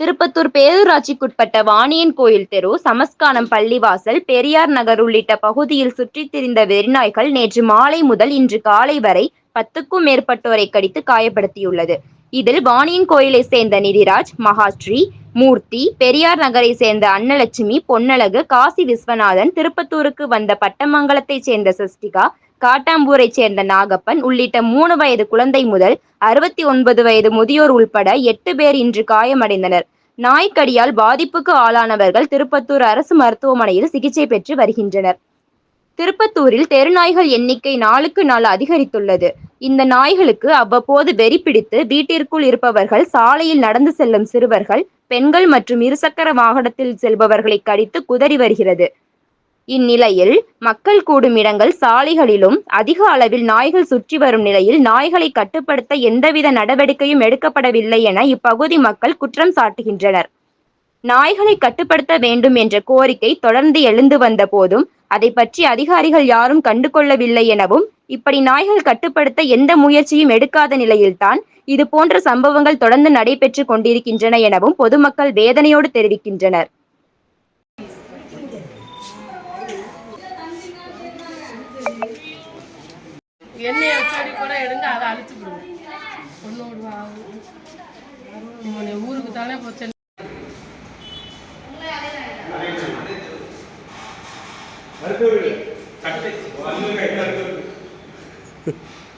திருப்பத்தூர் பேரூராட்சிக்குட்பட்ட வாணியன் கோயில் தெரு சமஸ்கானம் பள்ளிவாசல் பெரியார் நகர் உள்ளிட்ட பகுதியில் சுற்றித் திரிந்த வெறிநாய்கள் நேற்று மாலை முதல் இன்று காலை வரை பத்துக்கும் மேற்பட்டோரை கடித்து காயப்படுத்தியுள்ளது. இதில் வாணியன் கோயிலை சேர்ந்த நிதிராஜ் மகாஸ்ரீ மூர்த்தி பெரியார் நகரை சேர்ந்த அன்னலட்சுமி பொன்னழகு காசி விஸ்வநாதன் திருப்பத்தூருக்கு வந்த பட்டமங்கலத்தைச் சேர்ந்த சஷ்டிகா காட்டாம்பூரைச் சேர்ந்த நாகப்பன் உள்ளிட்ட மூணு வயது குழந்தை முதல் அறுபத்தி ஒன்பது வயது முதியோர் உள்பட எட்டு பேர் இன்று காயமடைந்தனர். நாய்க்கடியால் பாதிப்புக்கு ஆளானவர்கள் திருப்பத்தூர் அரசு மருத்துவமனையில் சிகிச்சை பெற்று வருகின்றனர். திருப்பத்தூரில் தெருநாய்கள் எண்ணிக்கை நாளுக்கு நாள் அதிகரித்துள்ளது. இந்த நாய்களுக்கு அவ்வப்போது வெறி பிடித்து வீட்டிற்குள் இருப்பவர்கள் சாலையில் நடந்து செல்லும் சிறுவர்கள் பெண்கள் மற்றும் இருசக்கர வாகனத்தில் செல்பவர்களை கடித்து குதறி வருகிறது. இந்நிலையில் மக்கள் கூடும் இடங்கள் சாலைகளிலும் அதிக அளவில் நாய்கள் சுற்றி வரும் நிலையில் நாய்களை கட்டுப்படுத்த எந்தவித நடவடிக்கையும் எடுக்கப்படவில்லை என இப்பகுதி மக்கள் குற்றம் சாட்டுகின்றனர். நாய்களை கட்டுப்படுத்த வேண்டும் என்ற கோரிக்கை தொடர்ந்து எழுந்து வந்த போதும் அதை பற்றி அதிகாரிகள் யாரும் கண்டுகொள்ளவில்லை எனவும் இப்படி நாய்கள் கட்டுப்படுத்த எந்த முயற்சியும் எடுக்காத நிலையில்தான் இது போன்ற சம்பவங்கள் தொடர்ந்து நடைபெற்று கொண்டிருக்கின்றன எனவும் பொதுமக்கள் வேதனையோடு தெரிவிக்கின்றனர். எண்ணெய் செடி கூட எடுங்க அதை அழிச்சு விடுங்க. ஒன்று விடுவாங்க ஊருக்கு தானே போச்சு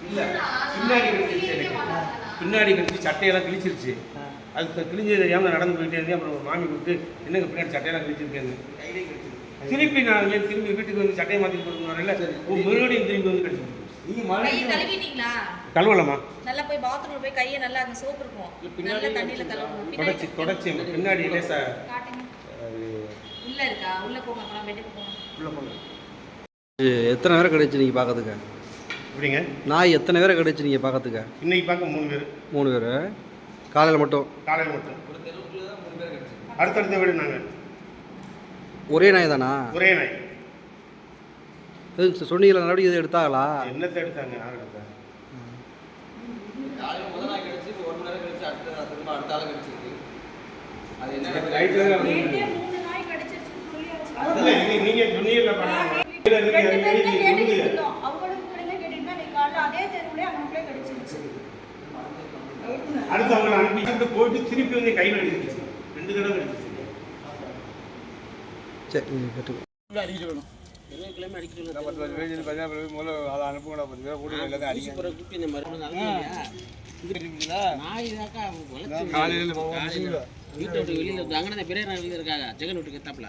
பின்னாடி பின்னாடி கிழிச்சு சட்டையெல்லாம் கிழிச்சிருச்சு. அது கிழிஞ்சது தெரியாமல் நடந்து போயிட்டே இருந்தேன் அப்புறம் ஒரு மாமி கொடுத்து என்னங்க பின்னாடி சட்டையெல்லாம் கிழிச்சிருக்கேன்னு. திருப்பி நான் இங்க திரும்பி வீட்டுக்கு வந்து சட்டையை மாற்றி கொடுக்கணும்ல மறுபடியும் திரும்பி வந்து கிடச்சி கையை கழுவிட்டீங்களா? கழுவலமா நல்லா போய் பாத்ரூம் போய் கையை நல்லா அங்க சோப்பு இருக்கும். நல்ல தண்ணியில கழுவணும். தொடச்சி பின்னாடி தொடச்சி பின்னாடி லேசா காட்டுங்க. அது உள்ள இருக்கா? உள்ள போங்க அப்புறம் பெட்டுக்கு போங்க. உள்ள போங்க. இது எத்தனை பேரை கிடைச்சு நீங்கள் பார்க்கறதுக்கு? இப்படிங்க நாய் எத்தனை பேரை கிடைச்சு நீங்கள் பார்க்கறதுக்கு? இன்னைக்கு பார்க்க மூணு பேர். மூணு பேர். காலையில் மட்டும்? காலையில் மட்டும். அடுத்தடுத்த வீடு நாங்கள் ஒரே நாய் தானா? ஒரே நாய். இது சொன்னீங்களா நடவடிக்கை எதுவும் எடுத்தாங்களா? என்னத்தை எடுத்தாங்க? யார் எடுத்தாங்க ரைட்டில் தான் வந்து இல்லை நீ நீங்கள் சொன்னீங்கல்ல பண்ணாங்க. அடுத்து அவங்களை அனுப்பிட்டு போயிட்டு திருப்பி வந்து கையில் அடிச்சிருச்சு ரெண்டு தடவை அடிச்சிருச்சு சரி நீங்கள் கேட்டு வீட்டை விட்டு வெளியில அங்கே பெரிய வெளியில இருக்காங்க. ஜெகன் வீட்டுக்கு எத்தாப்புல.